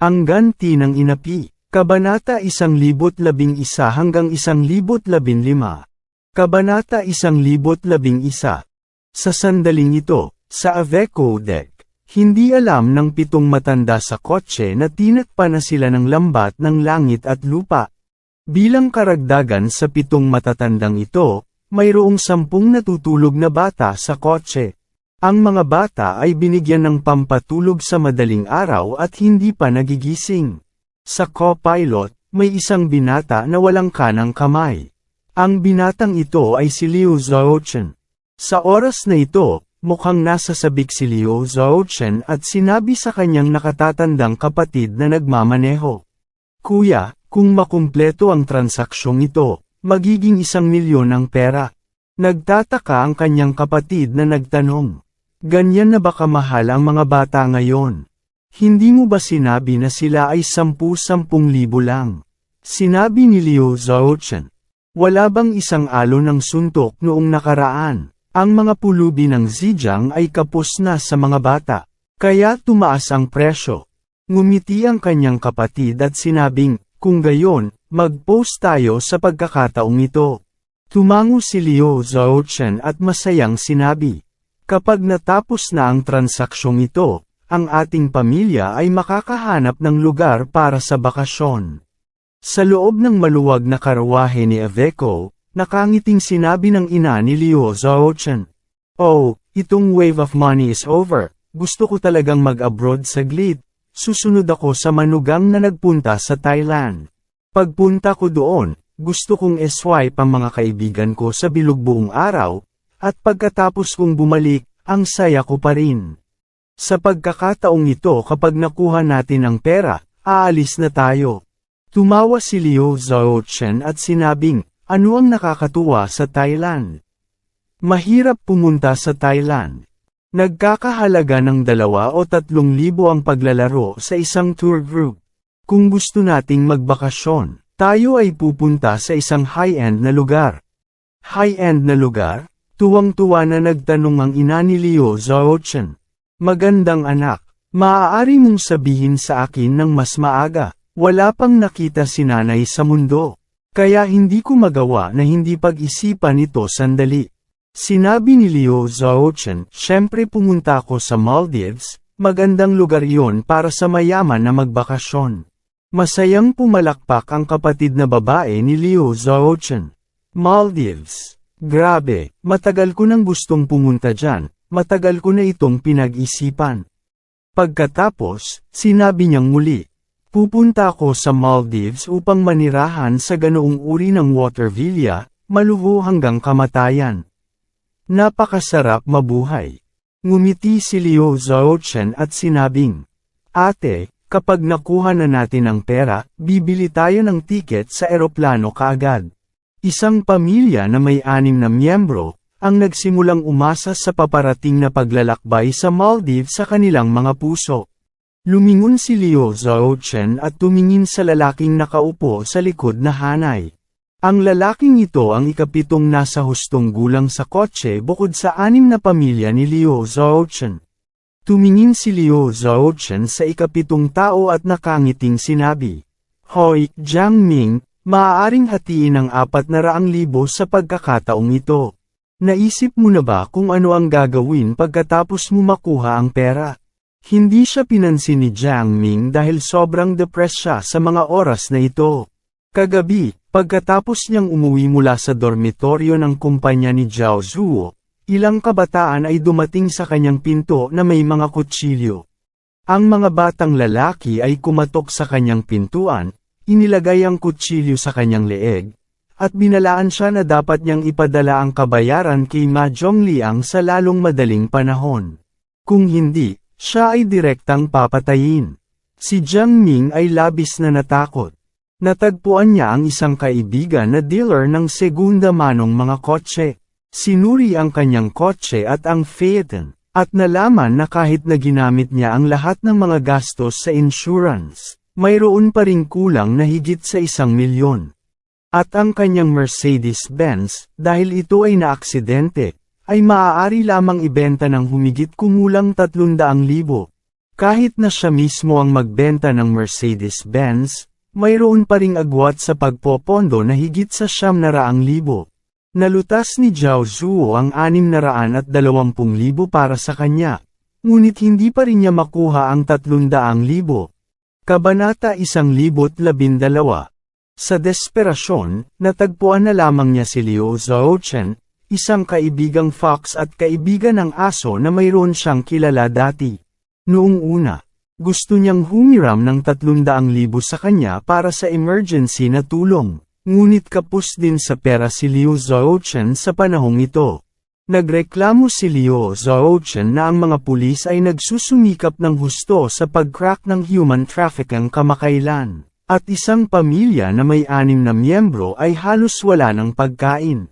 Ang ganti ng inapi. Kabanata 1011 hanggang 1015. Kabanata 1011. Sa sandaling ito, sa Aveco deck, hindi alam ng pitong matanda sa kotse na tinakpa na sila ng lambat ng langit at lupa. Bilang karagdagan sa pitong matatandang ito, mayroong sampung natutulog na bata sa kotse. Ang mga bata ay binigyan ng pampatulog sa madaling araw at hindi pa nagigising. Sa co-pilot, may isang binata na walang kanang kamay. Ang binatang ito ay si Liu Zhaochen. Sa oras na ito, mukhang nasa sabik si Liu Zhaochen at sinabi sa kanyang nakatatandang kapatid na nagmamaneho. Kuya, kung makumpleto ang transaksyong ito, magiging isang milyon ang pera. Nagtataka ang kanyang kapatid na nagtanong. Ganyan na ba kamahal ang mga bata ngayon? Hindi mo ba sinabi na sila ay sampu-sampung libo lang? Sinabi ni Liu Zhaochen. Wala bang isang alo ng suntok noong nakaraan? Ang mga pulubi ng Zhejiang ay kapos na sa mga bata. Kaya tumaas ang presyo. Ngumiti ang kanyang kapatid at sinabing, kung gayon, mag-post tayo sa pagkakataong ito. Tumango si Liu Zhaochen at masayang sinabi. Kapag natapos na ang transaksyong ito, ang ating pamilya ay makakahanap ng lugar para sa bakasyon. Sa loob ng maluwag na karawahe ni Aveco, nakangiting sinabi ng ina ni Liu Zhaochen. Oh, itong wave of money is over, gusto ko talagang mag-abroad saglit, susunod ako sa manugang na nagpunta sa Thailand. Pagpunta ko doon, gusto kong eswipe ang mga kaibigan ko sa bilog buong araw, at pagkatapos kong bumalik, ang saya ko pa rin. Sa pagkakataong ito kapag nakuha natin ang pera, aalis na tayo. Tumawa si Liu Zhaochen at sinabing, ano ang nakakatuwa sa Thailand? Mahirap pumunta sa Thailand. Nagkakahalaga ng dalawa o tatlong libo ang paglalaro sa isang tour group. Kung gusto nating magbakasyon, tayo ay pupunta sa isang high-end na lugar. High-end na lugar? Tuwang-tuwa na nagtanong ang ina ni Liu Zhaochen. Magandang anak, maaari mong sabihin sa akin ng mas maaga, wala pang nakita si nanay sa mundo. Kaya hindi ko magawa na hindi pag-isipan ito sandali. Sinabi ni Liu Zhaochen, syempre pumunta ako sa Maldives, magandang lugar yon para sa mayaman na magbakasyon. Masayang pumalakpak ang kapatid na babae ni Liu Zhaochen. Maldives. Grabe, matagal ko nang gustong pumunta dyan, matagal ko na itong pinag-isipan. Pagkatapos, sinabi niyang muli, pupunta ako sa Maldives upang manirahan sa ganoong uri ng water villa, maluho hanggang kamatayan. Napakasarap mabuhay. Ngumiti si Liu Zhaochen at sinabing, Ate, kapag nakuha na natin ang pera, bibili tayo ng tiket sa eroplano kaagad. Isang pamilya na may anim na miyembro, ang nagsimulang umasa sa paparating na paglalakbay sa Maldives sa kanilang mga puso. Lumingon si Liu Zhaochen at tumingin sa lalaking nakaupo sa likod na hanay. Ang lalaking ito ang ikapitong nasa hustong gulang sa kotse bukod sa anim na pamilya ni Liu Zhaochen. Tumingin si Liu Zhaochen sa ikapitong tao at nakangiting sinabi, Hoy, Jiang Ming, Maaaring hatiin ang apat na raang libo sa pagkakataong ito. Naisip mo na ba kung ano ang gagawin pagkatapos mo makuha ang pera? Hindi siya pinansin ni Jiang Ming dahil sobrang depressed siya sa mga oras na ito. Kagabi, pagkatapos niyang umuwi mula sa dormitoryo ng kumpanya ni Zhao Zuo, ilang kabataan ay dumating sa kanyang pinto na may mga kutsilyo. Ang mga batang lalaki ay kumatok sa kanyang pintuan, Inilagay ang kutsilyo sa kanyang leeg, at binalaan siya na dapat niyang ipadala ang kabayaran kay Ma Zhongliang sa lalong madaling panahon. Kung hindi, siya ay direktang papatayin. Si Jiang Ming ay labis na natakot. Natagpuan niya ang isang kaibigan na dealer ng segunda manong mga kotse. Sinuri ang kanyang kotse at ang Phaeton, at nalaman na kahit na ginamit niya ang lahat ng mga gastos sa insurance, mayroon pa ring kulang na higit sa isang milyon. At ang kanyang Mercedes-Benz, dahil ito ay naaksidente, ay maaari lamang ibenta ng humigit kumulang 300,000. Kahit na siya mismo ang magbenta ng Mercedes-Benz, mayroon pa ring agwat sa pagpopondo na higit sa siyam na raang libo. Nalutas ni Zhao Zuo ang anim na raan at dalawampung libo para sa kanya, ngunit hindi pa rin niya makuha ang tatlundaang libo. Kabanata isang libot labindalawa. Sa desperasyon, natagpuan na lamang niya si Liu Zhaochen, isang kaibigang fox at kaibigan ng aso na mayroon siyang kilala dati. Noong una, gusto niyang humiram ng 300,000 sa kanya para sa emergency na tulong, ngunit kapos din sa pera si Liu Zhaochen sa panahong ito. Nagreklamo si Liu Zhaochen na ang mga pulis ay nagsusumikap ng husto sa pag-crack ng human trafficking kamakailan, at isang pamilya na may anim na miyembro ay halos wala ng pagkain.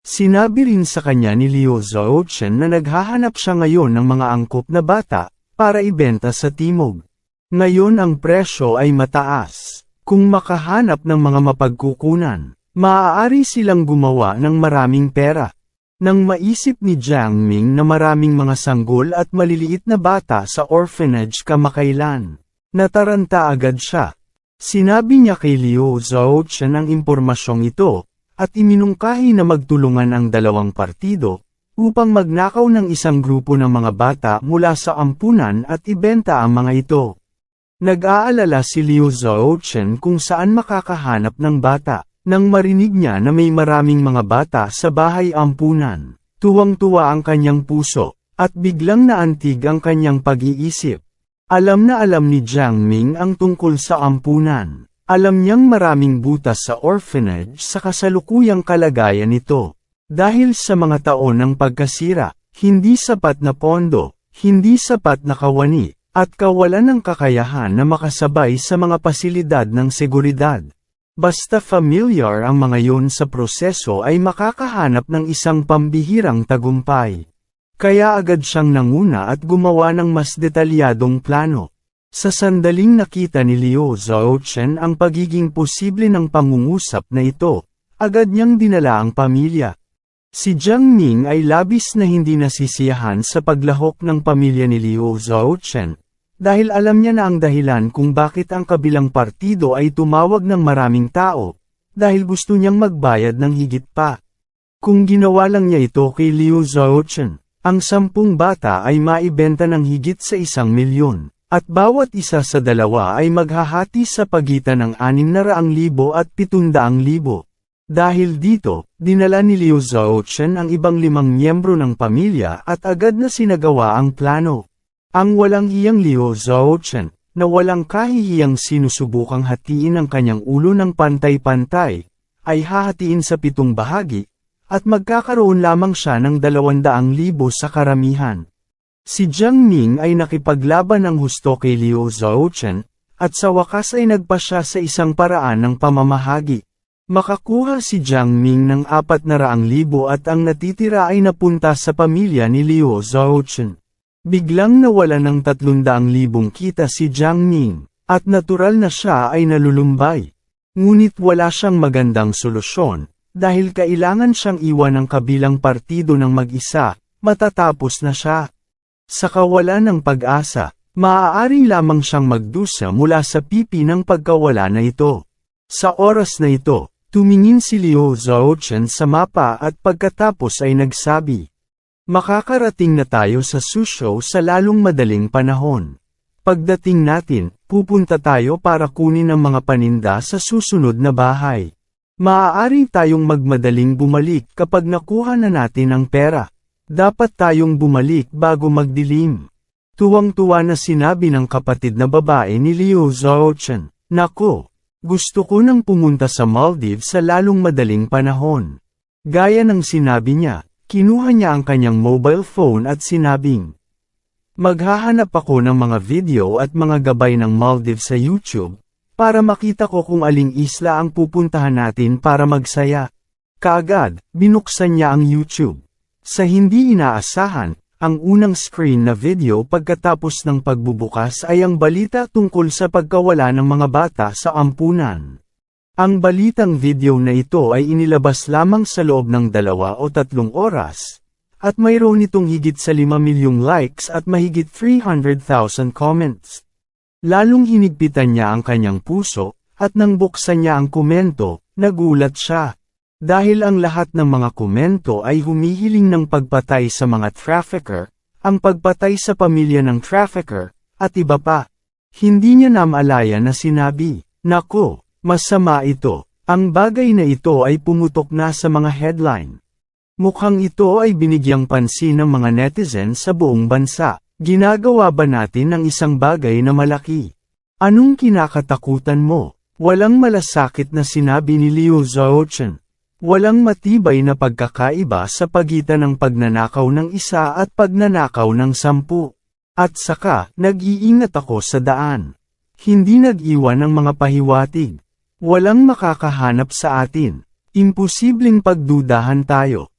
Sinabi rin sa kanya ni Liu Zhaochen na naghahanap siya ngayon ng mga angkop na bata, para ibenta sa timog. Ngayon ang presyo ay mataas. Kung makahanap ng mga mapagkukunan, maaari silang gumawa ng maraming pera. Nang maisip ni Jiang Ming na maraming mga sanggol at maliliit na bata sa orphanage kamakailan, nataranta agad siya. Sinabi niya kay Liu Zhaochen ang impormasyong ito, at iminungkahi na magtulungan ang dalawang partido, upang magnakaw ng isang grupo ng mga bata mula sa ampunan at ibenta ang mga ito. Nag-aalala si Liu Zhaochen kung saan makakahanap ng bata, nang marinig niya na may maraming mga bata sa bahay ampunan. Tuwang-tuwa ang kanyang puso, at biglang naantig ang kanyang pag-iisip. Alam na alam ni Jiang Ming ang tungkol sa ampunan. Alam niyang maraming butas sa orphanage sa kasalukuyang kalagayan nito. Dahil sa mga taon ng pagkasira, hindi sapat na pondo, hindi sapat na kawani, at kawalan ng kakayahan na makasabay sa mga pasilidad ng seguridad. Basta familiar ang mga yon sa proseso ay makakahanap ng isang pambihirang tagumpay. Kaya agad siyang nanguna at gumawa ng mas detalyadong plano. Sa sandaling nakita ni Liu Zhaochen ang pagiging posible ng pangungusap na ito, agad niyang dinala ang pamilya. Si Jiang Ming ay labis na hindi nasisiyahan sa paglahok ng pamilya ni Liu Zhaochen, dahil alam niya na ang dahilan kung bakit ang kabilang partido ay tumawag ng maraming tao, dahil gusto niyang magbayad ng higit pa. Kung ginawa lang niya ito kay Liu Zhaochen, ang sampung bata ay maibenta ng higit sa isang milyon, at bawat isa sa dalawa ay maghahati sa pagitan ng 600,000 at 700,000. Dahil dito, dinala ni Liu Zhaochen ang ibang limang miyembro ng pamilya at agad na sinagawa ang plano. Ang walang hiyang Liu Zhaochen, na walang kahihiyang sinusubukang hatiin ang kanyang ulo ng pantay-pantay, ay hahatiin sa pitong bahagi, at magkakaroon lamang siya ng dalawandaang libo sa karamihan. Si Jiang Ming ay nakipaglaban ng husto kay Liu Zhaochen, at sa wakas ay nagpa siya sa isang paraan ng pamamahagi. Makakuha si Jiang Ming ng 400,000 at ang natitira ay napunta sa pamilya ni Liu Zhaochen. Biglang nawala ng 300,000 kita si Jiang Ming, at natural na siya ay nalulumbay. Ngunit wala siyang magandang solusyon, dahil kailangan siyang iwan ng kabilang partido ng mag-isa, matatapos na siya. Sa kawalan ng pag-asa, maaari lamang siyang magdusa mula sa pipi ng pagkawala na ito. Sa oras na ito, Tumingin si Liu Zhaochen sa mapa at pagkatapos ay nagsabi. Makakarating na tayo sa Susho sa lalong madaling panahon. Pagdating natin, pupunta tayo para kunin ang mga paninda sa susunod na bahay. Maaari tayong magmadaling bumalik kapag nakuha na natin ang pera. Dapat tayong bumalik bago magdilim. Tuwang-tuwa na sinabi ng kapatid na babae ni Liu Zhaochen, Nako, gusto ko nang pumunta sa Maldives sa lalong madaling panahon. Gaya ng sinabi niya, kinuha niya ang kanyang mobile phone at sinabing, Maghahanap ako ng mga video at mga gabay ng Maldives sa YouTube, para makita ko kung aling isla ang pupuntahan natin para magsaya. Kaagad, binuksan niya ang YouTube. Sa hindi inaasahan, ang unang screen na video pagkatapos ng pagbubukas ay ang balita tungkol sa pagkawala ng mga bata sa ampunan. Ang balitang video na ito ay inilabas lamang sa loob ng dalawa o tatlong oras, at mayroon itong higit sa 5 milyong likes at mahigit 300,000 comments. Lalong hinigpitan niya ang kanyang puso, at nang buksan niya ang komento, nagulat siya. Dahil ang lahat ng mga komento ay humihiling ng pagpatay sa mga trafficker, ang pagpatay sa pamilya ng trafficker, at iba pa. Hindi niya namalaya na sinabi, Nako, masama ito. Ang bagay na ito ay pumutok na sa mga headline. Mukhang ito ay binigyang pansin ng mga netizen sa buong bansa. Ginagawa ba natin ang isang bagay na malaki? Anong kinakatakutan mo? Walang malasakit na sinabi ni Liu Zhaochen. Walang matibay na pagkakaiba sa pagitan ng pagnanakaw ng isa at pagnanakaw ng sampu. At saka, nag-iingat ako sa daan. Hindi nag-iwan ng mga pahiwatig. Walang makakahanap sa atin. Imposibleng pagdudahan tayo.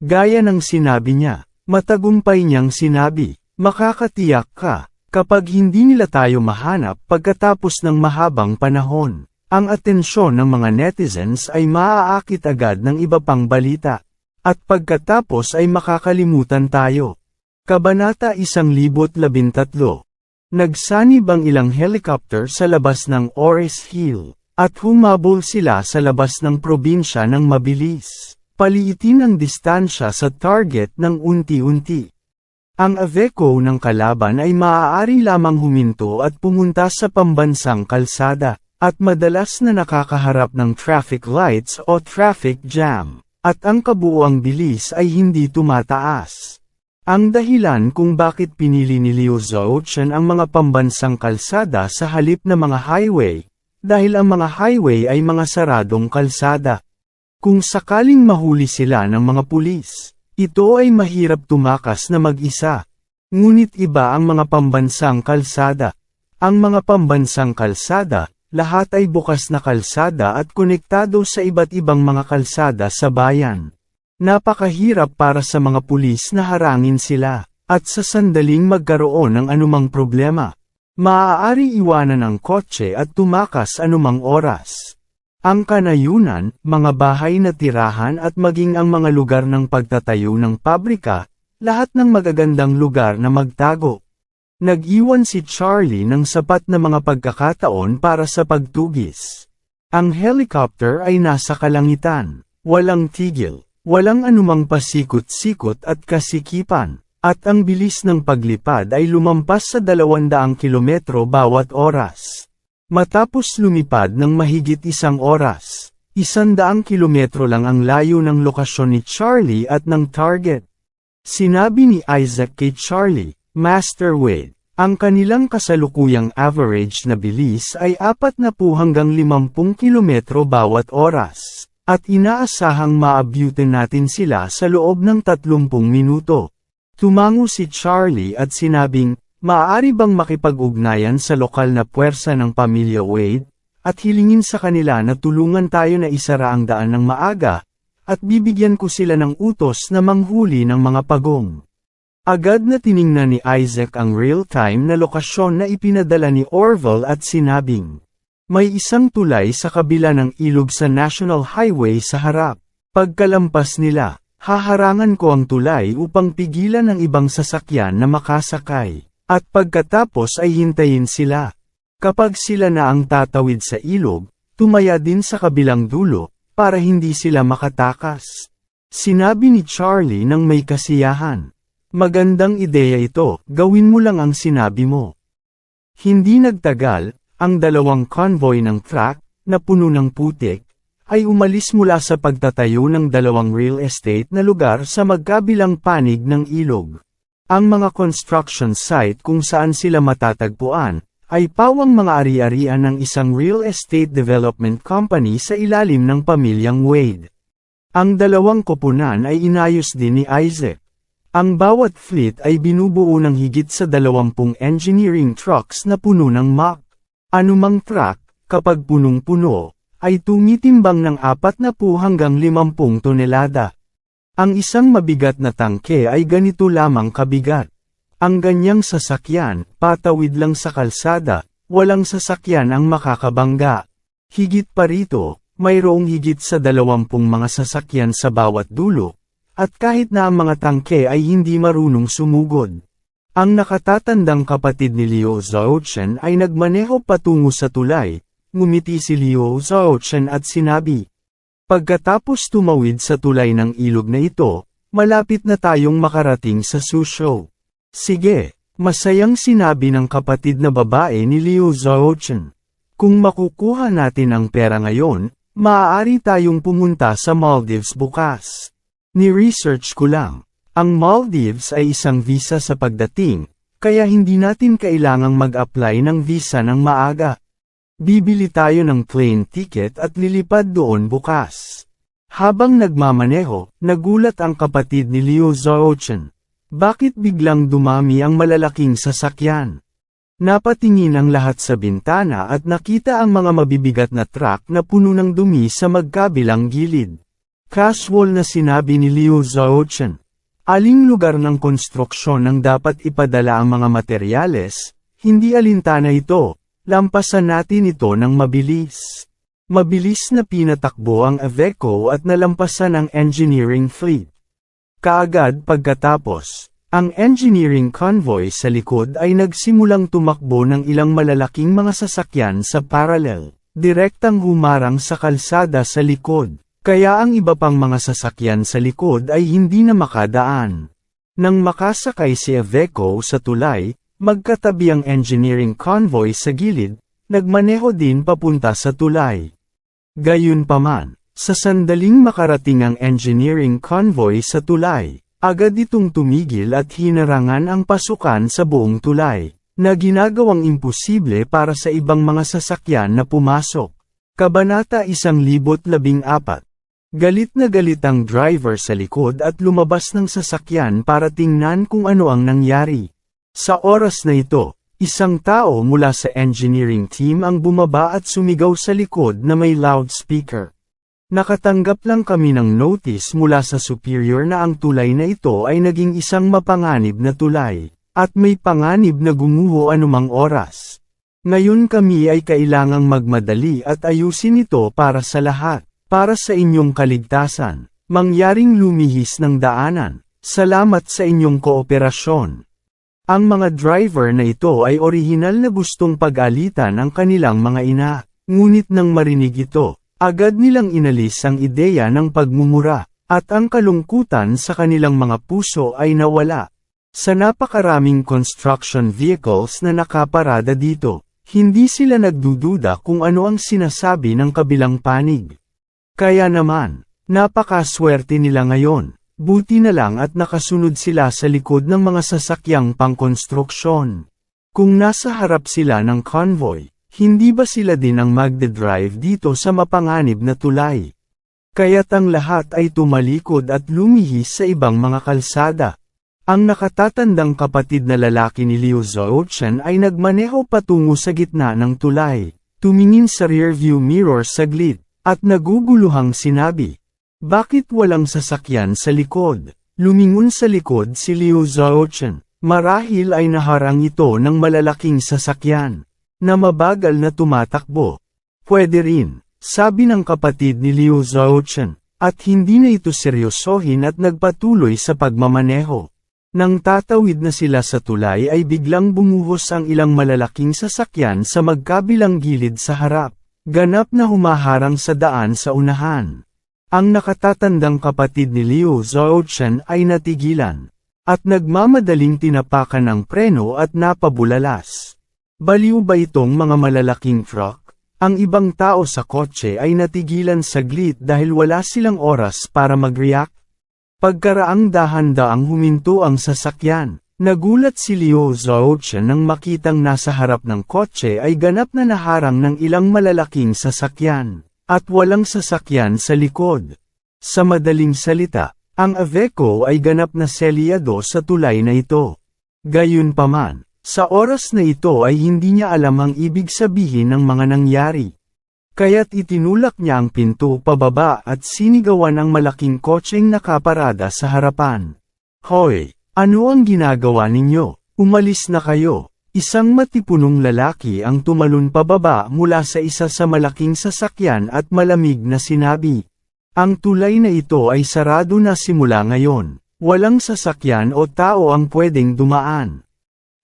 Gaya ng sinabi niya, matagumpay niyang sinabi, makakatiyak ka, kapag hindi nila tayo mahanap pagkatapos ng mahabang panahon. Ang atensyon ng mga netizens ay maaakit agad ng iba pang balita. At pagkatapos ay makakalimutan tayo. Kabanata 1013 Nagsanib ang ilang helicopter sa labas ng Ores Hill, at humabol sila sa labas ng probinsya ng mabilis. Paliitin ang distansya sa target ng unti-unti. Ang Aveco ng kalaban ay maaari lamang huminto at pumunta sa pambansang kalsada, at madalas na nakakaharap ng traffic lights o traffic jam, at ang kabuuang bilis ay hindi tumataas. Ang dahilan kung bakit pinili ni Liu Zhaochen ang mga pambansang kalsada sa halip na mga highway, dahil ang mga highway ay mga saradong kalsada. Kung sakaling mahuli sila ng mga pulis, ito ay mahirap tumakas na mag-isa. Ngunit iba ang mga pambansang kalsada. Ang mga pambansang kalsada, lahat ay bukas na kalsada at konektado sa iba't ibang mga kalsada sa bayan. Napakahirap para sa mga pulis na harangin sila, at sa sandaling magkaroon ng anumang problema. Maaari iwanan ang kotse at tumakas anumang oras. Ang kanayunan, mga bahay na tirahan at maging ang mga lugar ng pagtatayo ng pabrika, lahat ng magagandang lugar na magtago. Nag-iwan si Charlie ng sapat na mga pagkakataon para sa pagtugis. Ang helicopter ay nasa kalangitan, walang tigil, walang anumang pasikot-sikot at kasikipan, at ang bilis ng paglipad ay lumampas sa 200 kilometro bawat oras. Matapos lumipad ng mahigit isang oras, isandaang kilometro lang ang layo ng lokasyon ni Charlie at ng target. Sinabi ni Isaac kay Charlie, Master Wade, ang kanilang kasalukuyang average na bilis ay 40 hanggang 50 kilometro bawat oras, at inaasahang maabutin natin sila sa loob ng 30 minuto. Tumango si Charlie at sinabing, Maaari bang makipag-ugnayan sa lokal na puwersa ng pamilya Wade, at hilingin sa kanila na tulungan tayo na isara ang daan ng maaga, at bibigyan ko sila ng utos na manghuli ng mga pagong. Agad na tiningnan ni Isaac ang real-time na lokasyon na ipinadala ni Orville at sinabing, may isang tulay sa kabila ng ilog sa National Highway sa harap. Pagkalampas nila, haharangan ko ang tulay upang pigilan ang ibang sasakyan na makasakay. At pagkatapos ay hintayin sila. Kapag sila na ang tatawid sa ilog, tumaya din sa kabilang dulo, para hindi sila makatakas. Sinabi ni Charlie nang may kasiyahan. Magandang ideya ito, gawin mo lang ang sinabi mo. Hindi nagtagal, ang dalawang convoy ng truck, na puno ng putik, ay umalis mula sa pagtatayo ng dalawang real estate na lugar sa magkabilang panig ng ilog. Ang mga construction site kung saan sila matatagpuan, ay pawang mga ari-arian ng isang real estate development company sa ilalim ng pamilyang Wade. Ang dalawang koponan ay inayos din ni Isaac. Ang bawat fleet ay binubuo ng higit sa 20 engineering trucks na puno ng Mach. Anumang truck, kapag punong-puno, ay tumitimbang ng 40 hanggang 50 tonelada. Ang isang mabigat na tangke ay ganito lamang kabigat. Ang ganyang sasakyan, patawid lang sa kalsada, walang sasakyan ang makakabangga. Higit pa rito, mayroong higit sa 20 mga sasakyan sa bawat dulo, at kahit na ang mga tangke ay hindi marunong sumugod. Ang nakatatandang kapatid ni Liu Zhaochen ay nagmaneho patungo sa tulay, ngumiti si Liu Zhaochen at sinabi, Pagkatapos tumawid sa tulay ng ilog na ito, malapit na tayong makarating sa Susho. Sige, masayang sinabi ng kapatid na babae ni Liu Zhaochen. Kung makukuha natin ang pera ngayon, maaari tayong pumunta sa Maldives bukas. Ni-research ko lang. Ang Maldives ay isang visa sa pagdating, kaya hindi natin kailangang mag-apply ng visa ng maaga. Bibili tayo ng plane ticket at lilipad doon bukas. Habang nagmamaneho, nagulat ang kapatid ni Liu Zhaochen. Bakit biglang dumami ang malalaking sasakyan? Napatingin ang lahat sa bintana at nakita ang mga mabibigat na truck na puno ng dumi sa magkabilang gilid. Casual na sinabi ni Liu Zhaochen. Aling lugar ng konstruksyon ang dapat ipadala ang mga materyales, hindi alintana ito, Lampasan natin ito ng mabilis. Mabilis na pinatakbo ang Aveco at nalampasan ang engineering fleet. Kaagad pagkatapos, ang engineering convoy sa likod ay nagsimulang tumakbo ng ilang malalaking mga sasakyan sa parallel, direktang humarang sa kalsada sa likod, kaya ang iba pang mga sasakyan sa likod ay hindi na makadaan. Nang makasakay si Aveco sa tulay, Magkatabi ang engineering convoy sa gilid, nagmaneho din papunta sa tulay. Gayunpaman, sa sandaling makarating ang engineering convoy sa tulay, agad itong tumigil at hinarangan ang pasukan sa buong tulay, na ginagawang imposible para sa ibang mga sasakyan na pumasok. Kabanata 1014 Galit na galit ang driver sa likod at lumabas ng sasakyan para tingnan kung ano ang nangyari. Sa oras na ito, isang tao mula sa engineering team ang bumaba at sumigaw sa likod na may loudspeaker. Nakatanggap lang kami ng notice mula sa superior na ang tulay na ito ay naging isang mapanganib na tulay, at may panganib na gumuho anumang oras. Ngayon kami ay kailangang magmadali at ayusin ito para sa lahat, para sa inyong kaligtasan, mangyaring lumihis ng daanan. Salamat sa inyong kooperasyon. Ang mga driver na ito ay orihinal na gustong pag-alitan ang kanilang mga ina, ngunit nang marinig ito, agad nilang inalis ang ideya ng pagmumura, at ang kalungkutan sa kanilang mga puso ay nawala. Sa napakaraming construction vehicles na nakaparada dito, hindi sila nagdududa kung ano ang sinasabi ng kabilang panig. Kaya naman, napakaswerte nila ngayon. Buti na lang at nakasunod sila sa likod ng mga sasakyang pangkonstruksyon. Kung nasa harap sila ng convoy, hindi ba sila din ang magde-drive dito sa mapanganib na tulay? Kaya't ang lahat ay tumalikod at lumihis sa ibang mga kalsada. Ang nakatatandang kapatid na lalaki ni Liu Zhaochen ay nagmaneho patungo sa gitna ng tulay, tumingin sa rearview mirror saglit, at naguguluhang sinabi, bakit walang sasakyan sa likod? Lumingon sa likod si Liu Zhaochen. Marahil ay naharang ito ng malalaking sasakyan, na mabagal na tumatakbo. Pwede rin, sabi ng kapatid ni Liu Zhaochen, at hindi na ito seryosohin at nagpatuloy sa pagmamaneho. Nang tatawid na sila sa tulay ay biglang bumuhos ang ilang malalaking sasakyan sa magkabilang gilid sa harap, ganap na humaharang sa daan sa unahan. Ang nakatatandang kapatid ni Liu Zhaochen ay natigilan, at nagmamadaling tinapakan ng preno at napabulalas. Baliw ba itong mga malalaking truck? Ang ibang tao sa kotse ay natigilan saglit dahil wala silang oras para mag-react. Pagkaraang dahan-daang huminto ang sasakyan, nagulat si Liu Zhaochen nang makitang nasa harap ng kotse ay ganap na naharang ng ilang malalaking sasakyan. At walang sasakyan sa likod. Sa madaling salita, Ang Aveco ay ganap na selyado sa tulay na ito. Gayunpaman, sa oras na ito ay hindi niya alam ang ibig sabihin ng mga nangyari. Kaya't itinulak niya ang pinto pababa at sinigawan ang malaking kotseng nakaparada sa harapan. Hoy, ano ang ginagawa ninyo? Umalis na kayo. Isang matipunong lalaki ang tumalon pababa mula sa isa sa malaking sasakyan at malamig na sinabi. Ang tulay na ito ay sarado na simula ngayon. Walang sasakyan o tao ang pwedeng dumaan.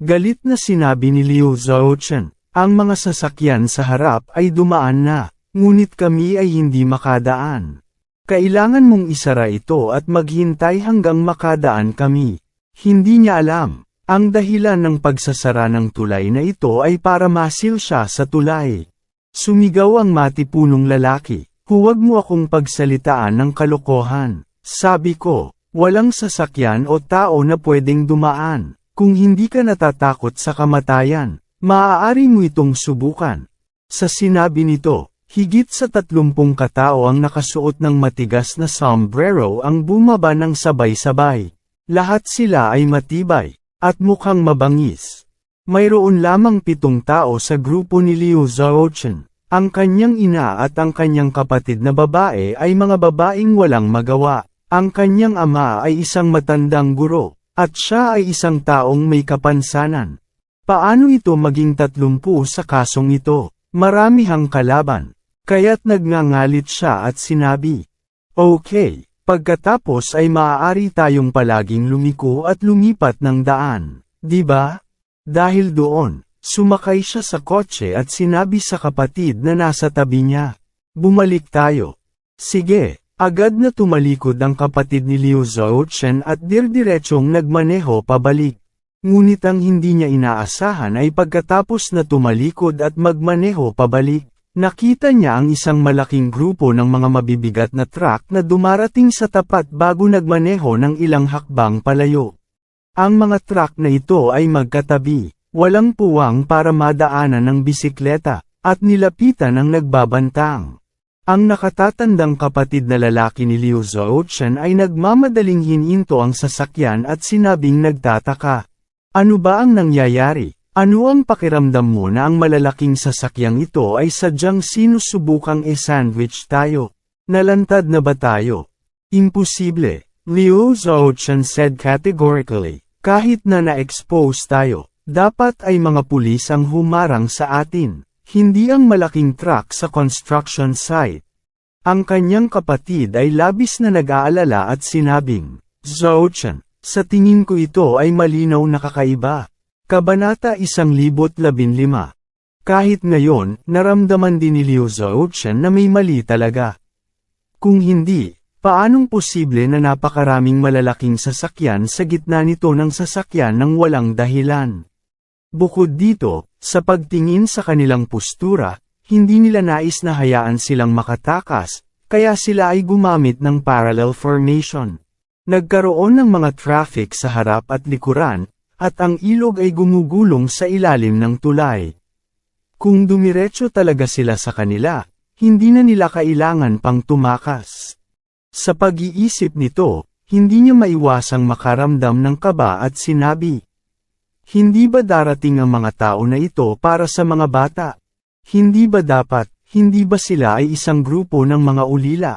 Galit na sinabi ni Liu Zhaochen, ang mga sasakyan sa harap ay dumaan na, ngunit kami ay hindi makadaan. Kailangan mong isara ito at maghintay hanggang makadaan kami. Hindi niya alam, ang dahilan ng pagsasara ng tulay na ito ay para masil siya sa tulay. Sumigaw ang matipunong lalaki, huwag mo akong pagsalitaan ng kalokohan. Sabi ko, walang sasakyan o tao na pwedeng dumaan. Kung hindi ka natatakot sa kamatayan, maaari mo itong subukan. Sa sinabi nito, higit sa tatlumpung katao ang nakasuot ng matigas na sombrero ang bumaba ng sabay-sabay. Lahat sila ay matibay, at mukhang mabangis. Mayroon lamang pitong tao sa grupo ni Liu Zhaochen. Ang kanyang ina at ang kanyang kapatid na babae ay mga babaeng walang magawa. Ang kanyang ama ay isang matandang guro, at siya ay isang taong may kapansanan. Paano ito maging tatlumpu sa kasong ito? Marami hang kalaban. Kaya't nagngangalit siya at sinabi, Okay, pagkatapos ay maaari tayong palaging lumiko at lumipat ng daan, di ba? Dahil doon, sumakay siya sa kotse at sinabi sa kapatid na nasa tabi niya, Bumalik tayo. Sige, Agad na tumalikod ang kapatid ni Liu Zhaochen at dirdiretsong nagmaneho pabalik. Ngunit ang hindi niya inaasahan ay pagkatapos na tumalikod at magmaneho pabalik, nakita niya ang isang malaking grupo ng mga mabibigat na truck na dumarating sa tapat bago nagmaneho ng ilang hakbang palayo. Ang mga truck na ito ay magkatabi, walang puwang para madaanan ng bisikleta, at nilapitan ng nagbabantang. Ang nakatatandang kapatid na lalaki ni Liu Zhaochen ay nagmamadaling hininto ang sasakyan at sinabing nagtataka. Ano ba ang nangyayari? Ano ang pakiramdam mo na ang malalaking sasakyang ito ay sadyang sinusubukang e-sandwich tayo? Nalantad na ba tayo? Imposible, Liu Zhaochen said categorically. Kahit na na-expose tayo, dapat ay mga pulis ang humarang sa atin. Hindi ang malaking truck sa construction site. Ang kanyang kapatid ay labis na nag-aalala at sinabing, Zouchan, sa tingin ko ito ay malinaw na kakaiba. Kabanata 1015 Kahit ngayon, naramdaman din ni Liu Zouchan na may mali talaga. Kung hindi, paanong posible na napakaraming malalaking sasakyan sa gitna nito ng sasakyan ng walang dahilan? Bukod dito, sa pagtingin sa kanilang postura, hindi nila nais na hayaan silang makatakas, kaya sila ay gumamit ng parallel formation. Nagkaroon ng mga traffic sa harap at likuran, at ang ilog ay gumugulong sa ilalim ng tulay. Kung dumiretso talaga sila sa kanila, hindi na nila kailangan pang tumakas. Sa pag-iisip nito, hindi niya maiwasang makaramdam ng kaba at sinabi, hindi ba darating ang mga tao na ito para sa mga bata? Hindi ba dapat, hindi ba sila ay isang grupo ng mga ulila?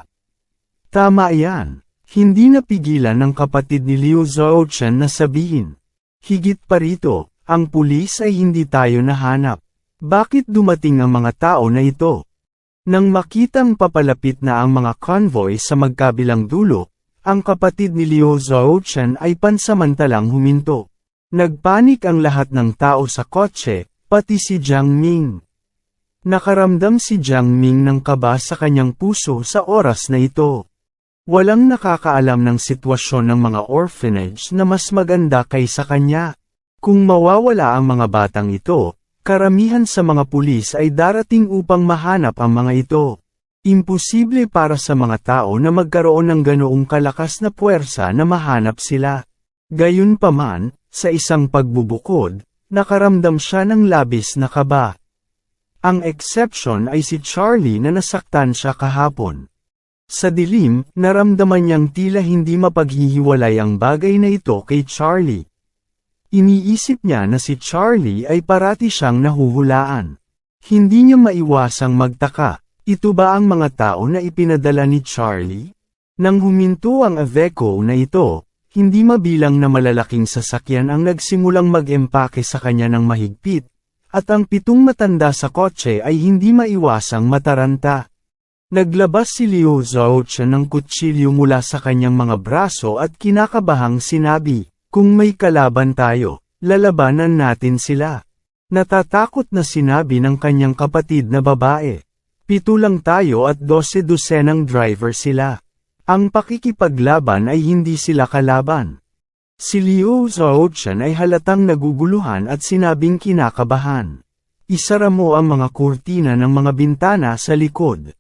Tama yan. Hindi napigilan ng kapatid ni Liu Zhaochen na sabihin. Higit pa rito, ang pulis ay hindi tayo nahanap. Bakit dumating ang mga tao na ito? Nang makitang papalapit na ang mga convoy sa magkabilang dulo, ang kapatid ni Liu Zhaochen ay pansamantalang huminto. Nagpanik ang lahat ng tao sa kotse, pati si Jiang Ming. Nakaramdam si Jiang Ming ng kaba sa kanyang puso sa oras na ito. Walang nakakaalam ng sitwasyon ng mga orphanage na mas maganda kaysa kanya. Kung mawawala ang mga batang ito, karamihan sa mga pulis ay darating upang mahanap ang mga ito. Imposible para sa mga tao na magkaroon ng ganoong kalakas na puwersa na mahanap sila. Gayunpaman, sa isang pagbubukod, nakaramdam siya ng labis na kaba. Ang exception ay si Charlie na nasaktan siya kahapon. Sa dilim, naramdaman niyang tila hindi mapaghihiwalay ang bagay na ito kay Charlie. Iniisip niya na si Charlie ay parati siyang nahuhulaan. Hindi niya maiwasang magtaka, ito ba ang mga tao na ipinadala ni Charlie? Nang huminto ang Aveco na ito, hindi mabilang na malalaking sasakyan ang nagsimulang mag-empake sa kanya ng mahigpit, at ang pitong matanda sa kotse ay hindi maiwasang mataranta. Naglabas si Liu Zhaochen ng kutsilyo mula sa kanyang mga braso at kinakabahang sinabi, kung may kalaban tayo, lalabanan natin sila. Natatakot na sinabi ng kanyang kapatid na babae. Pito lang tayo at dose dosenang driver sila. Ang pakikipaglaban ay hindi sila kalaban. Si Liu Zhaochen ay halatang naguguluhan at sinabing kinakabahan. Isara mo ang mga kurtina ng mga bintana sa likod.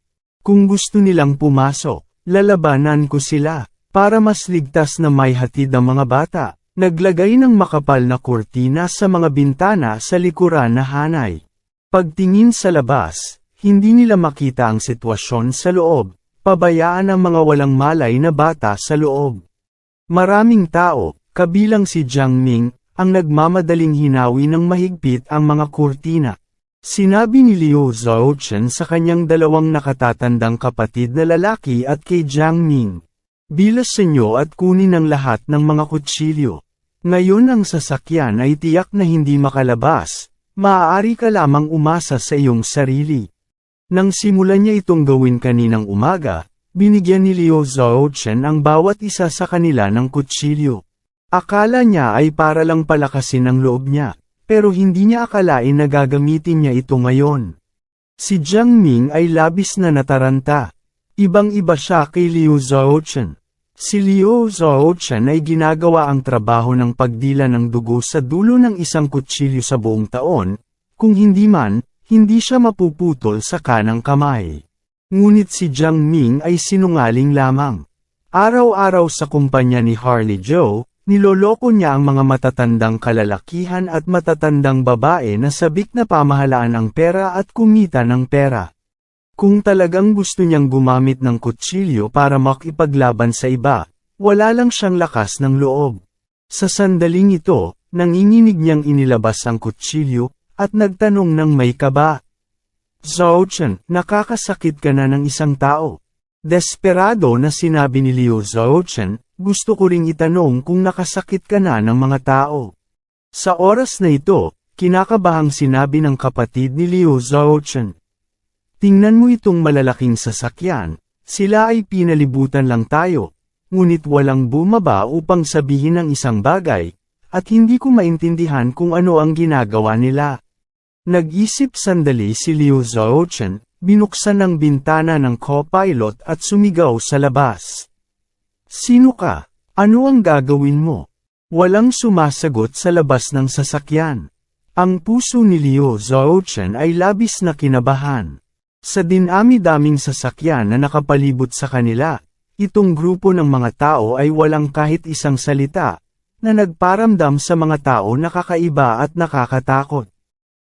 Kung gusto nilang pumasok, lalabanan ko sila, para mas ligtas na may hatid ang mga bata. Naglagay ng makapal na kurtina sa mga bintana sa likuran na hanay. Pagtingin sa labas, hindi nila makita ang sitwasyon sa loob, pabayaan ang mga walang malay na bata sa loob. Maraming tao, kabilang si Jiang Ming, ang nagmamadaling hinawi ng mahigpit ang mga kurtina. Sinabi ni Liu Zhaochen sa kanyang dalawang nakatatandang kapatid na lalaki at kay Jiang Ming. Bilas sa inyo at kunin ang lahat ng mga kutsilyo. Ngayon ang sasakyan ay tiyak na hindi makalabas, maaari ka lamang umasa sa iyong sarili. Nang simulan niya itong gawin kaninang umaga, binigyan ni Liu Zhaochen ang bawat isa sa kanila ng kutsilyo. Akala niya ay para lang palakasin ang loob niya, pero hindi niya akalain na gagamitin niya ito ngayon. Si Jiang Ming ay labis na nataranta. Ibang-iba siya kay Liu Zhaochen. Si Liu Zhaochen ay ginagawa ang trabaho ng pagdila ng dugo sa dulo ng isang kutsilyo sa buong taon, kung hindi man, hindi siya mapuputol sa kanang kamay. Ngunit si Jiang Ming ay sinungaling lamang. Araw-araw sa kumpanya ni Harley Joe, niloloko niya ang mga matatandang kalalakihan at matatandang babae na sabik na pamahalaan ang pera at kumita ng pera. Kung talagang gusto niyang gumamit ng kutsilyo para makipaglaban sa iba, wala lang siyang lakas ng loob. Sa sandaling ito, nanginginig niyang inilabas ang kutsilyo, at nagtanong ng may kaba. Zhaochen, nakakasakit ka na ng isang tao. Desperado na sinabi ni Liu Zhaochen, gusto ko ring itanong kung nakasakit ka na ng mga tao. Sa oras na ito, kinakabahang sinabi ng kapatid ni Liu Zhaochen. Tingnan mo itong malalaking sasakyan, sila ay pinalibutan lang tayo, ngunit walang bumaba upang sabihin ng isang bagay, at hindi ko maintindihan kung ano ang ginagawa nila. Nag-isip sandali si Liu Zhaochen, binuksan ang bintana ng co-pilot at sumigaw sa labas. Sino ka? Ano ang gagawin mo? Walang sumasagot sa labas ng sasakyan. Ang puso ni Liu Zhaochen ay labis na kinabahan. Sa dinami-daming sasakyan na nakapalibot sa kanila, itong grupo ng mga tao ay walang kahit isang salita, na nagparamdam sa mga tao na kakaiba at nakakatakot.